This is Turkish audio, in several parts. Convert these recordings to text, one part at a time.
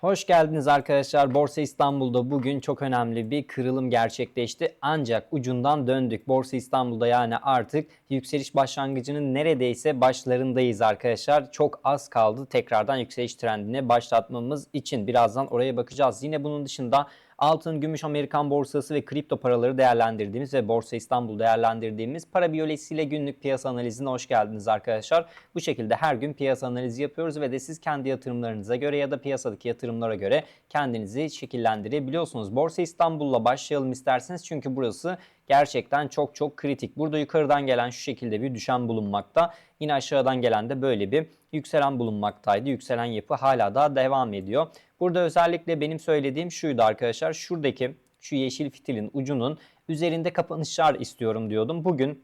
Hoş geldiniz arkadaşlar. Borsa İstanbul'da bugün çok önemli bir kırılım gerçekleşti. Ancak ucundan döndük. Borsa İstanbul'da yani artık yükseliş başlangıcının neredeyse başlarındayız arkadaşlar. Çok az kaldı tekrardan yükseliş trendine başlatmamız için. Birazdan oraya bakacağız. Yine bunun dışında altın, gümüş, Amerikan borsası ve kripto paraları değerlendirdiğimiz ve Borsa İstanbul değerlendirdiğimiz para biyolojisiyle günlük piyasa analizine hoş geldiniz arkadaşlar. Bu şekilde her gün piyasa analizi yapıyoruz ve de siz kendi yatırımlarınıza göre ya da piyasadaki yatırımlara göre kendinizi şekillendirebiliyorsunuz. Borsa İstanbul'la başlayalım isterseniz çünkü burası gerçekten çok çok kritik. Burada yukarıdan gelen şu şekilde bir düşen bulunmakta. Yine aşağıdan gelen de böyle bir yükselen bulunmaktaydı. Yükselen yapı hala daha devam ediyor. Burada özellikle benim söylediğim şuydu arkadaşlar. Şuradaki şu yeşil fitilin ucunun üzerinde kapanışlar istiyorum diyordum. Bugün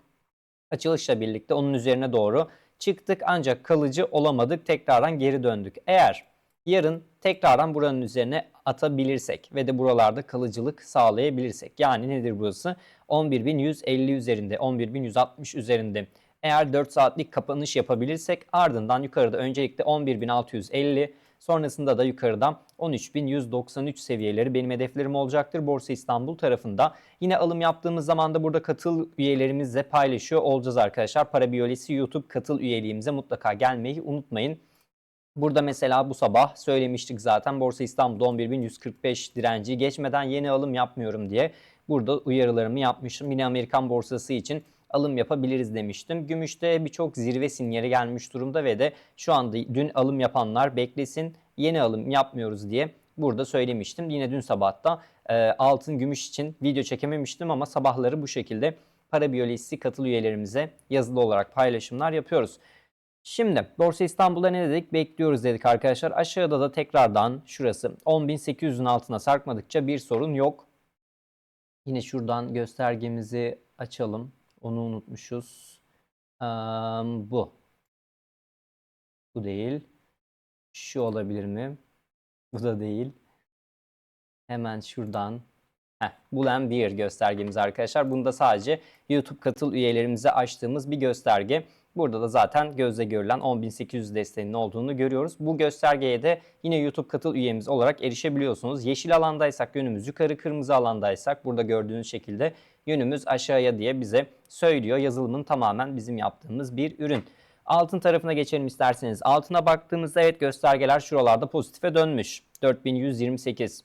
açılışla birlikte onun üzerine doğru çıktık ancak kalıcı olamadık. Tekrardan geri döndük. Eğer yarın tekrardan buranın üzerine atabilirsek ve de buralarda kalıcılık sağlayabilirsek. Yani nedir burası? 11.150 üzerinde, 11.160 üzerinde. Eğer 4 saatlik kapanış yapabilirsek ardından yukarıda öncelikle 11.650 sonrasında da yukarıdan 13.193 seviyeleri benim hedeflerim olacaktır Borsa İstanbul tarafında. Yine alım yaptığımız zaman da burada katıl üyelerimizle paylaşıyor olacağız arkadaşlar. Para Biyolojisi YouTube katıl üyeliğimize mutlaka gelmeyi unutmayın. Burada mesela bu sabah söylemiştik zaten Borsa İstanbul'da 11.145 direnci geçmeden yeni alım yapmıyorum diye. Burada uyarılarımı yapmışım. Yine Amerikan borsası için alım yapabiliriz demiştim. Gümüşte birçok zirve sinyali gelmiş durumda ve de şu anda dün alım yapanlar beklesin yeni alım yapmıyoruz diye burada söylemiştim. Yine dün sabahta e, altın gümüş için video çekememiştim ama sabahları bu şekilde para biyolojisi katıl üyelerimize yazılı olarak paylaşımlar yapıyoruz. Şimdi Borsa İstanbul'da ne dedik? Bekliyoruz dedik arkadaşlar. Aşağıda da tekrardan şurası 10.800'ün altına sarkmadıkça bir sorun yok. Yine şuradan göstergemizi açalım. Onu unutmuşuz. Ee, bu. Bu değil. Şu olabilir mi? Bu da değil. Hemen şuradan. Heh, Bulen bir göstergemiz arkadaşlar. Bunda sadece YouTube katıl üyelerimize açtığımız bir gösterge. Burada da zaten gözle görülen 10.800 desteğinin olduğunu görüyoruz. Bu göstergeye de yine YouTube katıl üyemiz olarak erişebiliyorsunuz. Yeşil alandaysak yönümüz yukarı, kırmızı alandaysak burada gördüğünüz şekilde yönümüz aşağıya diye bize söylüyor. Yazılımın tamamen bizim yaptığımız bir ürün. Altın tarafına geçelim isterseniz. Altına baktığımızda evet göstergeler şuralarda pozitife dönmüş. 4128.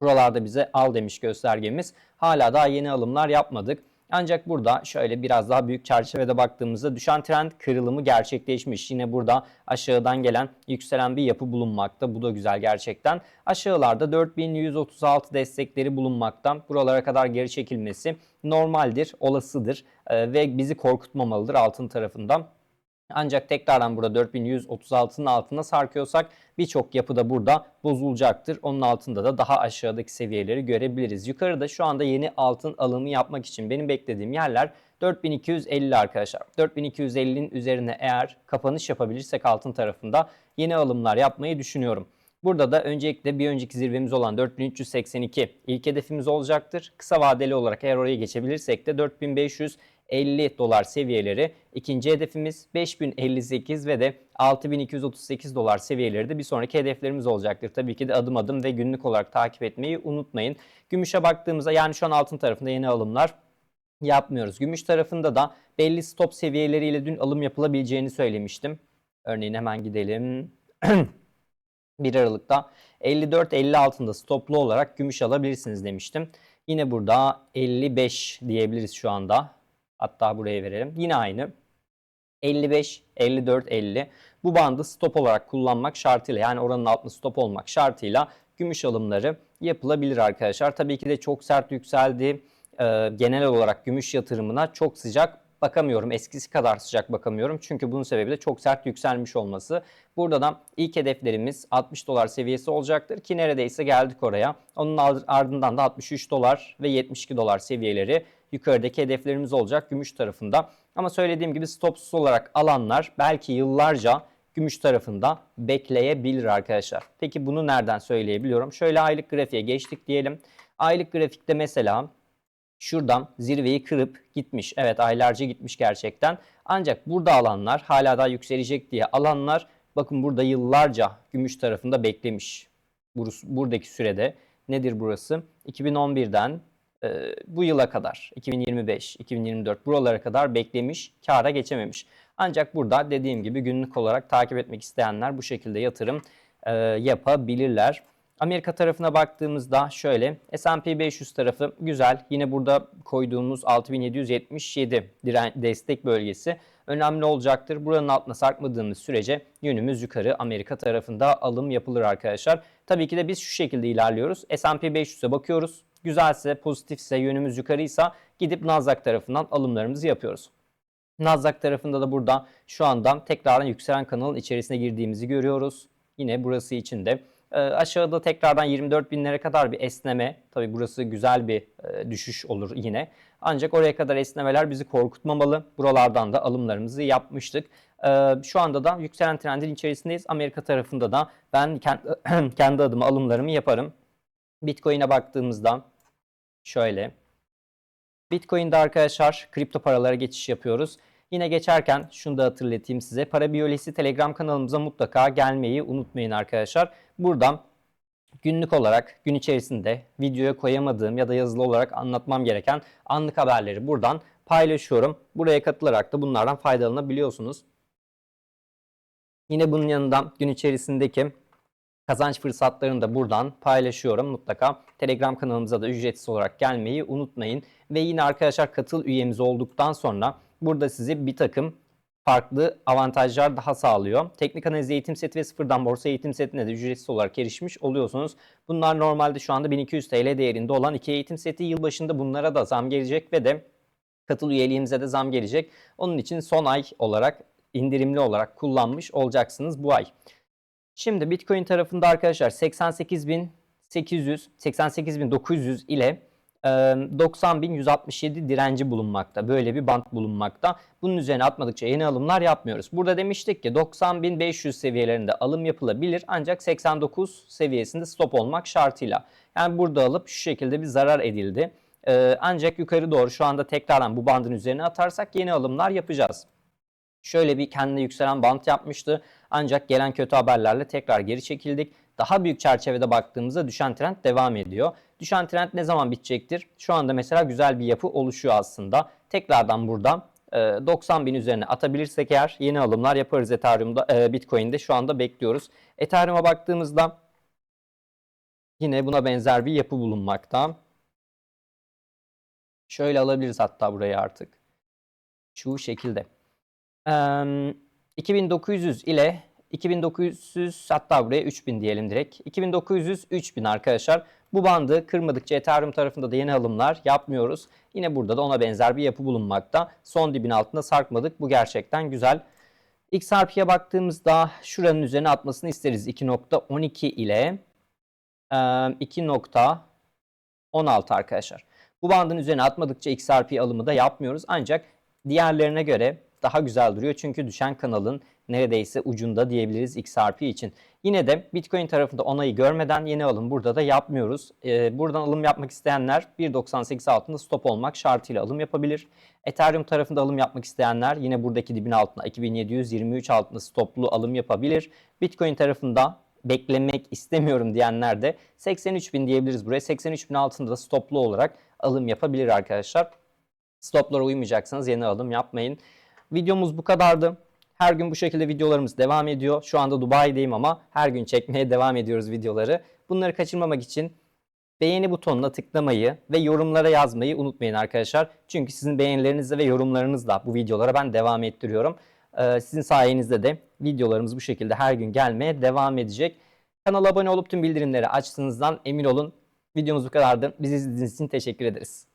Buralarda bize al demiş göstergemiz. Hala daha yeni alımlar yapmadık. Ancak burada şöyle biraz daha büyük çerçevede baktığımızda düşen trend kırılımı gerçekleşmiş. Yine burada aşağıdan gelen yükselen bir yapı bulunmakta. Bu da güzel gerçekten. Aşağılarda 4136 destekleri bulunmakta. Buralara kadar geri çekilmesi normaldir, olasıdır ee, ve bizi korkutmamalıdır altın tarafından. Ancak tekrardan burada 4136'nın altına sarkıyorsak birçok yapı da burada bozulacaktır. Onun altında da daha aşağıdaki seviyeleri görebiliriz. Yukarıda şu anda yeni altın alımı yapmak için benim beklediğim yerler 4250 arkadaşlar. 4250'nin üzerine eğer kapanış yapabilirsek altın tarafında yeni alımlar yapmayı düşünüyorum. Burada da öncelikle bir önceki zirvemiz olan 4382 ilk hedefimiz olacaktır. Kısa vadeli olarak eğer oraya geçebilirsek de 4550 dolar seviyeleri ikinci hedefimiz 5058 ve de 6238 dolar seviyeleri de bir sonraki hedeflerimiz olacaktır. Tabii ki de adım adım ve günlük olarak takip etmeyi unutmayın. Gümüşe baktığımızda yani şu an altın tarafında yeni alımlar yapmıyoruz. Gümüş tarafında da belli stop seviyeleriyle dün alım yapılabileceğini söylemiştim. Örneğin hemen gidelim. 1 Aralık'ta 54-50 altında stoplu olarak gümüş alabilirsiniz demiştim. Yine burada 55 diyebiliriz şu anda. Hatta buraya verelim. Yine aynı. 55, 54, 50. Bu bandı stop olarak kullanmak şartıyla yani oranın altında stop olmak şartıyla gümüş alımları yapılabilir arkadaşlar. Tabii ki de çok sert yükseldi. Ee, genel olarak gümüş yatırımına çok sıcak bakamıyorum. Eskisi kadar sıcak bakamıyorum. Çünkü bunun sebebi de çok sert yükselmiş olması. Burada da ilk hedeflerimiz 60 dolar seviyesi olacaktır ki neredeyse geldik oraya. Onun ardından da 63 dolar ve 72 dolar seviyeleri yukarıdaki hedeflerimiz olacak gümüş tarafında. Ama söylediğim gibi stopsuz olarak alanlar belki yıllarca gümüş tarafında bekleyebilir arkadaşlar. Peki bunu nereden söyleyebiliyorum? Şöyle aylık grafiğe geçtik diyelim. Aylık grafikte mesela şuradan zirveyi kırıp gitmiş. Evet aylarca gitmiş gerçekten. Ancak burada alanlar hala daha yükselecek diye alanlar bakın burada yıllarca gümüş tarafında beklemiş. Buradaki sürede nedir burası? 2011'den e, bu yıla kadar 2025, 2024 buralara kadar beklemiş, kâra geçememiş. Ancak burada dediğim gibi günlük olarak takip etmek isteyenler bu şekilde yatırım e, yapabilirler. Amerika tarafına baktığımızda şöyle S&P 500 tarafı güzel. Yine burada koyduğumuz 6777 diren destek bölgesi önemli olacaktır. Buranın altına sarkmadığımız sürece yönümüz yukarı Amerika tarafında alım yapılır arkadaşlar. Tabii ki de biz şu şekilde ilerliyoruz. S&P 500'e bakıyoruz. Güzelse, pozitifse, yönümüz yukarıysa gidip Nasdaq tarafından alımlarımızı yapıyoruz. Nasdaq tarafında da burada şu anda tekrardan yükselen kanalın içerisine girdiğimizi görüyoruz. Yine burası için de e, aşağıda tekrardan 24 binlere kadar bir esneme. Tabi burası güzel bir e, düşüş olur yine. Ancak oraya kadar esnemeler bizi korkutmamalı. Buralardan da alımlarımızı yapmıştık. E, şu anda da yükselen trendin içerisindeyiz. Amerika tarafında da ben kendi, kendi adıma alımlarımı yaparım. Bitcoin'e baktığımızda şöyle. Bitcoin'de arkadaşlar kripto paralara geçiş yapıyoruz. Yine geçerken şunu da hatırlatayım size. Para Biyolojisi Telegram kanalımıza mutlaka gelmeyi unutmayın arkadaşlar. Buradan günlük olarak gün içerisinde videoya koyamadığım ya da yazılı olarak anlatmam gereken anlık haberleri buradan paylaşıyorum. Buraya katılarak da bunlardan faydalanabiliyorsunuz. Yine bunun yanında gün içerisindeki kazanç fırsatlarını da buradan paylaşıyorum. Mutlaka Telegram kanalımıza da ücretsiz olarak gelmeyi unutmayın. Ve yine arkadaşlar katıl üyemiz olduktan sonra burada sizi bir takım farklı avantajlar daha sağlıyor. Teknik analiz eğitim seti ve sıfırdan borsa eğitim setine de ücretsiz olarak erişmiş oluyorsunuz. Bunlar normalde şu anda 1200 TL değerinde olan iki eğitim seti yılbaşında bunlara da zam gelecek ve de katıl üyeliğimize de zam gelecek. Onun için son ay olarak indirimli olarak kullanmış olacaksınız bu ay. Şimdi Bitcoin tarafında arkadaşlar 88.800, 88.900 ile e, 90.167 direnci bulunmakta. Böyle bir bant bulunmakta. Bunun üzerine atmadıkça yeni alımlar yapmıyoruz. Burada demiştik ki 90.500 seviyelerinde alım yapılabilir ancak 89 seviyesinde stop olmak şartıyla. Yani burada alıp şu şekilde bir zarar edildi. Ancak yukarı doğru şu anda tekrardan bu bandın üzerine atarsak yeni alımlar yapacağız. Şöyle bir kendine yükselen bant yapmıştı. Ancak gelen kötü haberlerle tekrar geri çekildik. Daha büyük çerçevede baktığımızda düşen trend devam ediyor. Düşen trend ne zaman bitecektir? Şu anda mesela güzel bir yapı oluşuyor aslında. Tekrardan burada 90 bin üzerine atabilirsek eğer yeni alımlar yaparız Ethereum'da, e, Bitcoin'de şu anda bekliyoruz. Ethereum'a baktığımızda yine buna benzer bir yapı bulunmakta. Şöyle alabiliriz hatta burayı artık. Şu şekilde. 2900 ile 2900 hatta buraya 3000 diyelim direkt. 2900 3000 arkadaşlar. Bu bandı kırmadıkça Ethereum tarafında da yeni alımlar yapmıyoruz. Yine burada da ona benzer bir yapı bulunmakta. Son dibin altında sarkmadık. Bu gerçekten güzel. XRP'ye baktığımızda şuranın üzerine atmasını isteriz. 2.12 ile 2.16 arkadaşlar. Bu bandın üzerine atmadıkça XRP alımı da yapmıyoruz. Ancak diğerlerine göre daha güzel duruyor. Çünkü düşen kanalın neredeyse ucunda diyebiliriz XRP için. Yine de Bitcoin tarafında onayı görmeden yeni alım burada da yapmıyoruz. Ee, buradan alım yapmak isteyenler 1.98 altında stop olmak şartıyla alım yapabilir. Ethereum tarafında alım yapmak isteyenler yine buradaki dibin altında 2723 altında stoplu alım yapabilir. Bitcoin tarafında beklemek istemiyorum diyenler de 83.000 diyebiliriz buraya. 83.000 altında da stoplu olarak alım yapabilir arkadaşlar. Stoplara uymayacaksanız yeni alım yapmayın. Videomuz bu kadardı. Her gün bu şekilde videolarımız devam ediyor. Şu anda Dubai'deyim ama her gün çekmeye devam ediyoruz videoları. Bunları kaçırmamak için beğeni butonuna tıklamayı ve yorumlara yazmayı unutmayın arkadaşlar. Çünkü sizin beğenilerinizle ve yorumlarınızla bu videolara ben devam ettiriyorum. Ee, sizin sayenizde de videolarımız bu şekilde her gün gelmeye devam edecek. Kanala abone olup tüm bildirimleri açtığınızdan emin olun. Videomuz bu kadardı. Bizi izlediğiniz için teşekkür ederiz.